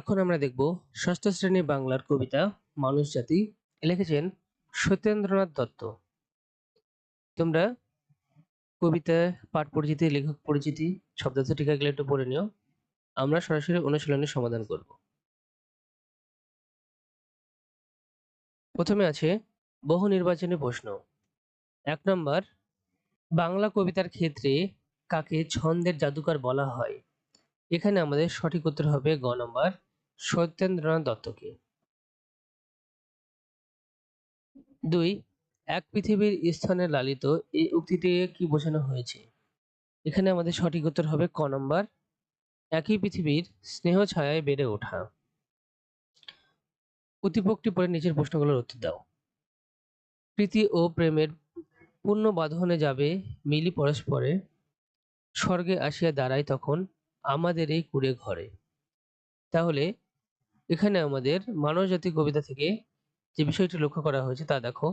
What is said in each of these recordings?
এখন আমরা দেখব ষষ্ঠ শ্রেণি বাংলার কবিতা মানুষ জাতি লিখেছেন সত্যেন্দ্রনাথ দত্ত। তোমরা কবিতা, পাঠ পরিচিতি, লেখক পরিচিতি শব্দার্থ টিকাগুলো একটু পড়ে নিও। আমরা সরাসরি অনুশীলনের সমাধান করব। প্রথমে আছে বহু নির্বাচনী প্রশ্ন। এক নম্বর, বাংলা কবিতার ক্ষেত্রে কাকে ছন্দের জাদুকর বলা হয়? এখানে আমাদের সঠিক উত্তর হবে গ নম্বর সত্যেন্দ্রনাথ দত্তকে। দুই, এক পৃথিবীর স্থানে লালিত, এই উক্তিতে কি বোঝানো হয়েছে? এখানে আমাদের সঠিক উত্তর হবে ক নম্বর, একই পৃথিবীর স্নেহ ছায়ায় বেড়ে ওঠা। উদ্দীপকটি পরে নিচের প্রশ্নগুলোর উত্তর দাও। প্রীতি ও প্রেমের পূর্ণ বাঁধনে যাবে, মিলি পরস্পরে, স্বর্গে আসিয়া দাঁড়ায় তখন আমাদের এই কুড়ে ঘরে। তাহলে এখানে আমাদের মানব জাতি কবিতা থেকে যে বিষয়টি লক্ষ্য করা হয়েছে তা দেখো।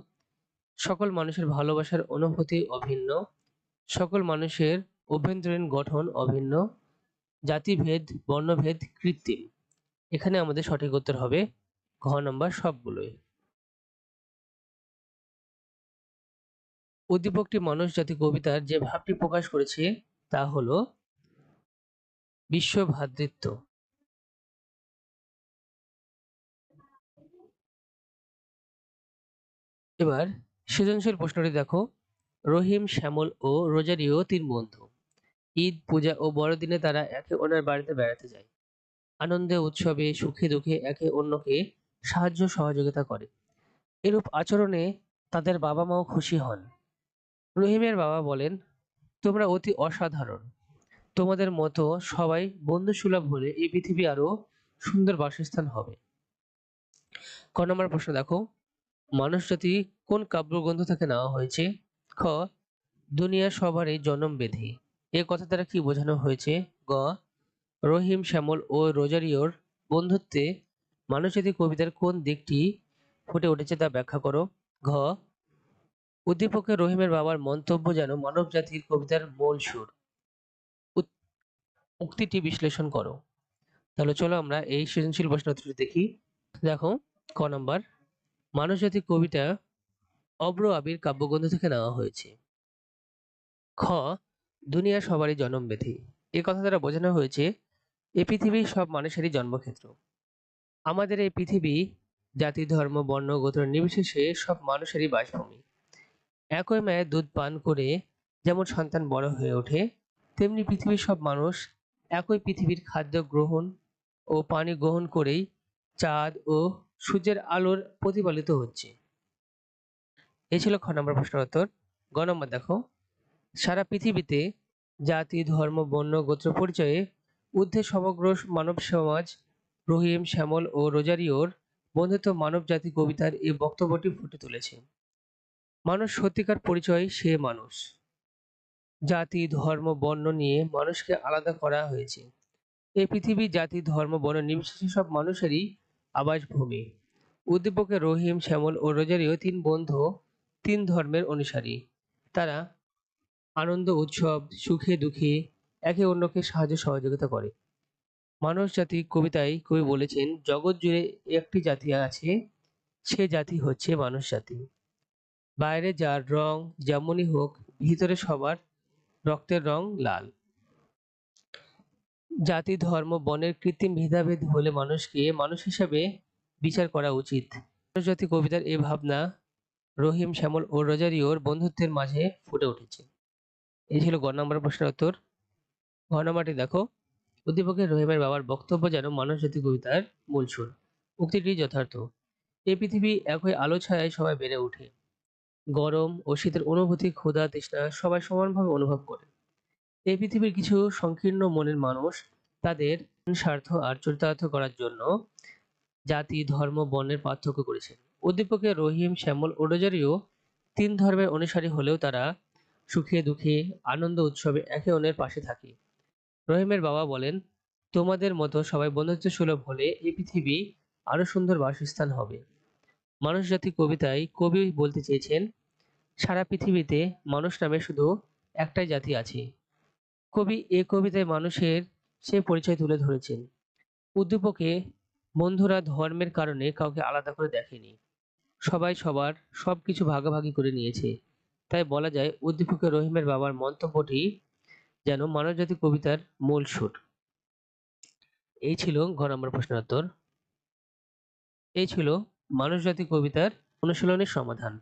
সকল মানুষের ভালোবাসার অনুভূতি অভিন্ন, সকল মানুষের অভ্যন্তরীণ গঠন অভিন্ন, জাতিভেদ, বর্ণভেদ কৃত্রিম। এখানে আমাদের সঠিক উত্তর হবে ঘ নম্বর সবগুলোই। উদ্দীপকটি মানুষ জাতি কবিতার যে ভাবটি প্রকাশ করেছে তা হলো বিশ্ব ভ্রাতৃত্ব এবার সৃজনশীল প্রশ্নটি দেখো। রহিম, শ্যামল ও রোজারিও তিন বন্ধু। ঈদ, পূজা ও বড়দিনে তারা একে অন্যের বাড়িতে বেড়াতে যায়। আনন্দে, উৎসবে সুখে দুঃখে একে অন্যকে সাহায্য সহযোগিতা করে। এরূপ আচরণে তাদের বাবা মাও খুশি হন। রহিমের বাবা বলেন, তোমরা অতি অসাধারণ। তোমাদের মতো সবাই বন্ধু সুলভ হলে এই পৃথিবী আরও সুন্দর বাসস্থান হবে। ক নম্বর প্রশ্ন দেখো। মানুষ জাতি কোন কাব্যগ্রন্থ থেকে নেওয়া হয়েছে? খ দুনিয়া সবারই জন্ম বেধি এ কথা দ্বারা কি বোঝানো হয়েছে? গ, রহিম শ্যামল ও রোজারিওর বন্ধুত্বে মানুষ জাতি কবিতার কোন দিকটি ফুটে উঠেছে তা ব্যাখ্যা করো। ঘ, উদ্দীপকে রহিমের বাবার মন্তব্য যেন মানব জাতির কবিতার মূল সুর। উক্তিটি বিশ্লেষণ করো। তাহলে চলো আমরা এই সৃজনশীল প্রশ্নটি দেখি। দেখো, ক নম্বর। মানবজাতি কবিতা অব্র আবির কাব্যগ্রন্থ থেকে নেওয়া হয়েছে। খ দুনিয়া সবারই জন্মব্যাধি এ কথা দ্বারা বোঝানো হয়েছে, এ পৃথিবী সব মানুষেরই জন্মক্ষেত্র। আমাদের এই পৃথিবী, জাতি, ধর্ম, বর্ণ, গোত্র নির্বিশেষে সব মানুষেরই বাসভূমি। একই মায়ের দুধ পান করে যেমন সন্তান বড় হয়ে ওঠে, তেমনি পৃথিবীর সব মানুষ একই পৃথিবীর খাদ্য গ্রহণ ও পানি গ্রহণ করেই চাঁদ ও সূর্যের আলোর প্রতিফলিত হচ্ছে। এই ছিল খ নম্বর প্রশ্নের উত্তর। গ নম্বর দেখো। সারা পৃথিবীতে জাতি, ধর্ম, বর্ণ, গোত্র পরিচয়ে ঊর্ধ্বে সমগ্র মানব সমাজ, রহিম, শ্যামল ও রোজারিওর বন্ধুত্ব মানব জাতি কবিতার এই বক্তব্যটি ফুটে তুলেছে। মানুষ সত্যিকার পরিচয় সে মানুষ। জাতি, ধর্ম, বর্ণ নিয়ে মানুষকে আলাদা করা হয়েছে। এই পৃথিবী, জাতি, ধর্ম, বর্ণ নির্বিশেষে সব মানুষেরই আবাসভূমি। উদ্দীপকে রহিম, শ্যামল ও রোজারিও তিন বন্ধু, তিন ধর্মের অনুসারী। তারা আনন্দ, উৎসব, সুখে দুঃখে একে অন্যকে সাহায্য সহযোগিতা করে। মানুষ জাতি কবিতায় কবি বলেছেন, জগৎ জুড়ে একটি জাতি আছে, সে জাতি হচ্ছে মানুষ জাতি। বাইরে যার রং যেমনই হোক, ভিতরে সবার রক্তের রং লাল। জাতি, ধর্ম, বনের কৃত্রিম ভেদাভেদ হলে মানুষকে, মানুষ হিসাবে বিচার করা উচিত। জাতি কবিতার এ ভাবনা রহিম, শ্যামল ও রোজারিওর বন্ধুত্বের মাঝে ফুটে উঠেছে। এই ছিল গ নম্বর প্রশ্নের উত্তর। ঘ নম্বরটি দেখো। উদ্দীপকের, রহিমের বাবার বক্তব্য যেন মানুষ জাতি কবিতার মূল সুর। উক্তিটি যথার্থ। এই পৃথিবী একই আলো ছায়ায় সবাই বেড়ে ওঠে। গরম ও শীতের অনুভূতি ক্ষুধা, তৃষ্ণা সবাই সমানভাবে অনুভব করে। এই পৃথিবীর কিছু সংকীর্ণ মনের মানুষ তাদের স্বার্থ আর চরিতার্থ করার জন্য জাতি, ধর্ম, বর্ণের পার্থক্য করেছেন উদ্দীপকে রহিম, শ্যামল ও রোজারিও তিন ধর্মের অনুসারী হলেও তারা সুখে, দুঃখে, আনন্দ উৎসবে একে অন্যের পাশে থাকে। রহিমের বাবা বলেন, তোমাদের মতো সবাই বন্ধুত্ব সুলভ হলে এই পৃথিবী আরও সুন্দর বাসস্থান হবে। মানুষ জাতি কবিতায় কবি বলতে চেয়েছেন, সারা পৃথিবীতে মানুষ নামে শুধু একটাই জাতি আছে। কবি, এ কবিতায় মানুষের সে পরিচয় তুলে ধরেছেন। উদ্দীপকে বন্ধুরা ধর্মের কারণে কাউকে আলাদা করে দেখেনি। সবাই সবার সবকিছু ভাগাভাগি করে নিয়েছে। তাই বলা যায় উদ্দীপকে রহিমের বাবার মন্তব্যটি যেন মানবজাতি কবিতার মূল সুর। এই ছিল ঘ নম্বর প্রশ্নের উত্তর এই ছিল মানুষজাতি কবিতার অনুশীলনের সমাধান।